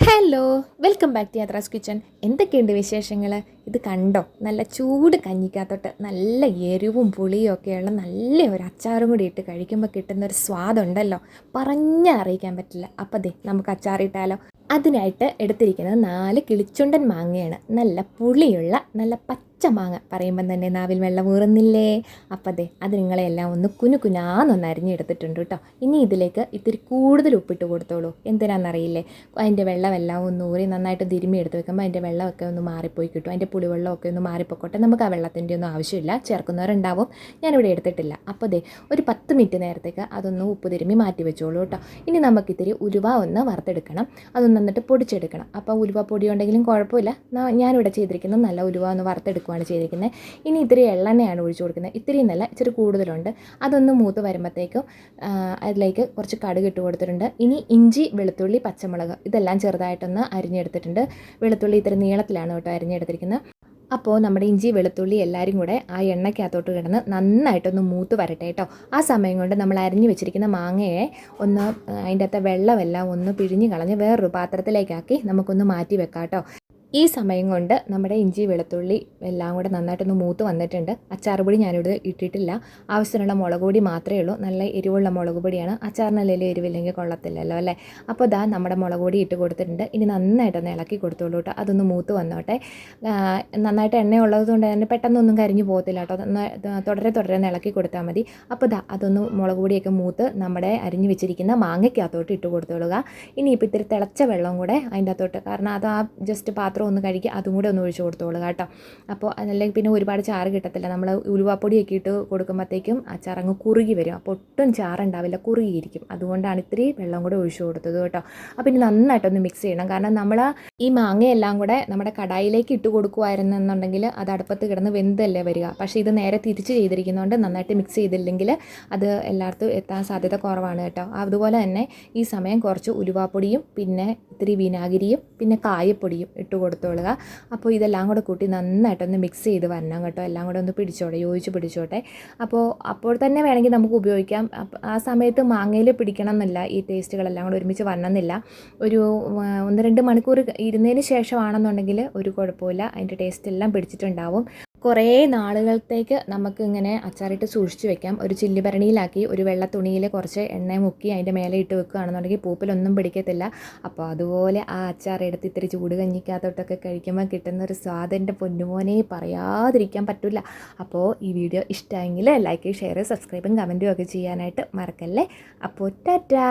Hello welcome back to Yathra's kitchen എന്തൊക്കെയുണ്ട് വിശേഷങ്ങൾ ഇത് കണ്ടോ? നല്ല ചൂട് കഞ്ഞിക്കാത്തോട്ട് നല്ല എരിവും പുളിയും ഒക്കെയുള്ള നല്ല ഒരു അച്ചാറും കൂടി ഇട്ട് കഴിക്കുമ്പോൾ കിട്ടുന്ന ഒരു സ്വാദുണ്ടല്ലോ പറഞ്ഞറിയിക്കാൻ പറ്റില്ല. അപ്പം ദേ നമുക്ക് അച്ചാറിട്ടാലോ അതിനായിട്ട് എടുത്തിരിക്കുന്നത് നാല് കിളിച്ചുണ്ടൻ മാങ്ങയാണ്. നല്ല പുളിയുള്ള നല്ല പച്ച മാങ്ങ പറയുമ്പം തന്നെ നാവിൽ വെള്ളം ഊറുന്നില്ലേ? അപ്പം അതെ അത് നിങ്ങളെല്ലാം ഒന്ന് കുനു കുനാന്നൊന്ന് അരിഞ്ഞെടുത്തിട്ടുണ്ട് കേട്ടോ ഇനി ഇതിലേക്ക് ഇത്തിരി കൂടുതൽ ഉപ്പിട്ട് കൊടുത്തോളൂ. എന്തിനാണെന്നറിയില്ലേ അതിന്റെ വെള്ളമെല്ലാം ഒന്ന് ഊറി നന്നായിട്ട് തിരുമ്മി എടുത്ത് വെക്കുമ്പോൾ അതിന്റെ വെള്ളമൊക്കെ ഒന്ന് മാറിപ്പോയി കിട്ടും. അതിന്റെ പുളിവെള്ളമൊക്കെ ഒന്ന് മാറിപ്പോയിക്കോട്ടെ നമുക്ക് ആ വെള്ളത്തിന്റെ ഒന്നും ആവശ്യമില്ല. ചേർക്കുന്നവരുണ്ടാവും. ഞാനിവിടെ എടുത്തിട്ടില്ല. അപ്പോൾ അതെ ഒരു പത്ത് മിനിറ്റ് നേരത്തേക്ക് അതൊന്ന് ഉപ്പ് തിരുമ്മി മാറ്റി വെച്ചോളൂ കേട്ടോ ഇനി നമുക്കിത്തിരി ഉലുവ ഒന്ന് വറുത്തെടുക്കണം. അതൊന്ന് എന്നിട്ട് പൊടിച്ചെടുക്കണം. അപ്പോൾ ഉലുവ പൊടി ഉണ്ടെങ്കിലും കുഴപ്പമില്ല ഞാനിവിടെ ചെയ്തിരിക്കുന്നത് നല്ല ഉലുവ ഒന്ന് വറുത്തെടുക്കുകയാണ് ചെയ്തിരിക്കുന്നത്. ഇനി ഇത്തിരി എള്ളെണ്ണയാണ് ഒഴിച്ചു കൊടുക്കുന്നത്. ഇത്തിരി നല്ല ഇച്ചിരി കൂടുതലുണ്ട്. അതൊന്ന് മൂത്ത് വരുമ്പോഴത്തേക്കും അതിലേക്ക് കുറച്ച് കടുക് ഇട്ട് കൊടുത്തിട്ടുണ്ട്. ഇനി ഇഞ്ചി വെളുത്തുള്ളി പച്ചമുളക് ഇതെല്ലാം ചെറുതായിട്ടൊന്ന് അരിഞ്ഞെടുത്തിട്ടുണ്ട്. വെളുത്തുള്ളി ഇത്തിരി നീളത്തിലാണ് കേട്ടോ അരിഞ്ഞെടുത്തിരിക്കുന്നത്. അപ്പോൾ നമ്മുടെ ഇഞ്ചി വെളുത്തുള്ളി എല്ലാവരും കൂടെ ആ എണ്ണയ്ക്കകത്തോട്ട് കിടന്ന് നന്നായിട്ടൊന്ന് മൂത്ത് വരട്ടെ കേട്ടോ. ആ സമയം കൊണ്ട് നമ്മൾ അരിഞ്ഞു വെച്ചിരിക്കുന്ന മാങ്ങയെ ഒന്ന് അതിന്റെ അകത്തെ വെള്ളമെല്ലാം ഒന്ന് പിഴിഞ്ഞ് കളഞ്ഞ് വേറൊരു പാത്രത്തിലേക്കാക്കി നമുക്കൊന്ന് മാറ്റി വെക്കാം കേട്ടോ. ഈ സമയം കൊണ്ട് നമ്മുടെ ഇഞ്ചി വെളുത്തുള്ളി എല്ലാം കൂടെ നന്നായിട്ടൊന്ന് മൂത്ത് വന്നിട്ടുണ്ട്. അച്ചാറുപൊടി ഞാനിവിടെ ഇട്ടിട്ടില്ല. ആവശ്യത്തിനുള്ള മുളക് പൊടി മാത്രമേ ഉള്ളൂ. നല്ല എരിവുള്ള മുളക് പൊടിയാണ്. അച്ചാറിനല്ലേ എരിവില്ലെങ്കിൽ കൊള്ളത്തില്ലല്ലോ അല്ലേ? അപ്പോൾ ദാ നമ്മുടെ മുളക് പൊടി ഇട്ട് കൊടുത്തിട്ടുണ്ട്. ഇനി നന്നായിട്ടൊന്ന് ഇളക്കി കൊടുത്തോളൂ കേട്ടോ. അതൊന്ന് മൂത്ത് വന്നോട്ടെ. നന്നായിട്ട് എണ്ണ ഉള്ളതുകൊണ്ട് തന്നെ പെട്ടെന്നൊന്നും കരിഞ്ഞു പോകത്തില്ല കേട്ടോ. തുടരെ തുടരെ ഇളക്കി കൊടുത്താൽ മതി. അപ്പോൾ ദാ അതൊന്ന് മുളക് പൊടിയൊക്കെ മൂത്ത് നമ്മുടെ അരിഞ്ഞു വെച്ചിരിക്കുന്ന മാങ്ങയ്ക്കകത്തോട്ട് ഇട്ട് കൊടുത്തോളുക. ഇനിയിപ്പോൾ ഇത്തിരി തിളച്ച വെള്ളം കൂടെ അതിന്റെ അകത്തോട്ട്. കാരണം അത് ആ ജസ്റ്റ് പാത്രം ഒന്ന് കഴുകി അതും കൂടെ ഒന്ന് ഒഴിച്ചു കൊടുത്തോളൂ കേട്ടോ. അപ്പോൾ അതല്ലെങ്കിൽ പിന്നെ ഒരുപാട് ചാറ് കിട്ടത്തില്ല. നമ്മൾ ഉലുവാപ്പൊടിയൊക്കെ ഇട്ട് കൊടുക്കുമ്പോഴത്തേക്കും ആ ചറങ്ങ് കുറുകി വരും. അപ്പോൾ ഒട്ടും ചാറുണ്ടാവില്ല കുറുകിയിരിക്കും. അതുകൊണ്ടാണ് ഇത്തിരി വെള്ളം കൂടെ ഒഴിച്ചു കൊടുത്തത് കേട്ടോ. അപ്പോൾ ഇനി നന്നായിട്ടൊന്ന് മിക്സ് ചെയ്യണം. കാരണം നമ്മൾ ഈ മാങ്ങയെല്ലാം കൂടെ നമ്മുടെ കടായിലേക്ക് ഇട്ട് കൊടുക്കുമായിരുന്നെന്നുണ്ടെങ്കിൽ അത് അടുപ്പത്ത് കിടന്ന് വെന്തല്ലേ വരിക. പക്ഷേ ഇത് നേരെ തിരിച്ച് ചെയ്തിരിക്കുന്നതുകൊണ്ട് നന്നായിട്ട് മിക്സ് ചെയ്തില്ലെങ്കിൽ അത് എല്ലായിടത്തും എത്താൻ സാധ്യത കുറവാണ് കേട്ടോ. അതുപോലെ തന്നെ ഈ സമയം കുറച്ച് ഉലുവാപ്പൊടിയും പിന്നെ ഇത്തിരി വിനാഗിരിയും പിന്നെ കായപ്പൊടിയും ഇട്ട് കൊടുത്തോളുക. അപ്പോൾ ഇതെല്ലാം കൂടെ കൂട്ടി നന്നായിട്ടൊന്ന് മിക്സ് ചെയ്ത് വരണം കേട്ടോ. എല്ലാം കൂടെ ഒന്ന് പിടിച്ചോട്ടെ യോജിച്ച് പിടിച്ചോട്ടെ. അപ്പോൾ അപ്പോൾ തന്നെ വേണമെങ്കിൽ നമുക്ക് ഉപയോഗിക്കാം. ആ സമയത്ത് മാങ്ങയിൽ പിടിക്കണം എന്നില്ല ഈ ടേസ്റ്റുകളെല്ലാം കൂടെ ഒരുമിച്ച് വരണമെന്നില്ല. ഒരു ഒന്ന് രണ്ട് മണിക്കൂർ ഇരുന്നതിന് ശേഷമാണെന്നുണ്ടെങ്കിൽ ഒരു കുഴപ്പമില്ല. അതിന്റെ ടേസ്റ്റ് എല്ലാം പിടിച്ചിട്ടുണ്ടാവും. കുറേ നാളുകളത്തേക്ക് നമുക്കിങ്ങനെ അച്ചാറിട്ട് സൂക്ഷിച്ച് വെക്കാം. ഒരു ചില്ലി ഭരണിയിലാക്കി ഒരു വെള്ള തുണിയിൽ കുറച്ച് എണ്ണ മുക്കി അതിന്റെ മേലെ ഇട്ട് വെക്കുകയാണെന്നുണ്ടെങ്കിൽ പൂപ്പിലൊന്നും പിടിക്കത്തില്ല. അപ്പോൾ അതുപോലെ ആ അച്ചാർ എടുത്ത് ഇത്തിരി ചൂട് കഞ്ഞിക്കകത്തോട്ടൊക്കെ കഴിക്കുമ്പോൾ കിട്ടുന്ന ഒരു സ്വാദന്റെ പൊന്നുമോനെ പറയാതിരിക്കാൻ പറ്റില്ല അപ്പോൾ ഈ വീഡിയോ ഇഷ്ടമെങ്കിൽ ലൈക്ക് ഷെയർ സബ്സ്ക്രൈബും കമന്റും ഒക്കെ ചെയ്യാനായിട്ട് മറക്കല്ലേ? അപ്പോൾ ടാറ്റാ!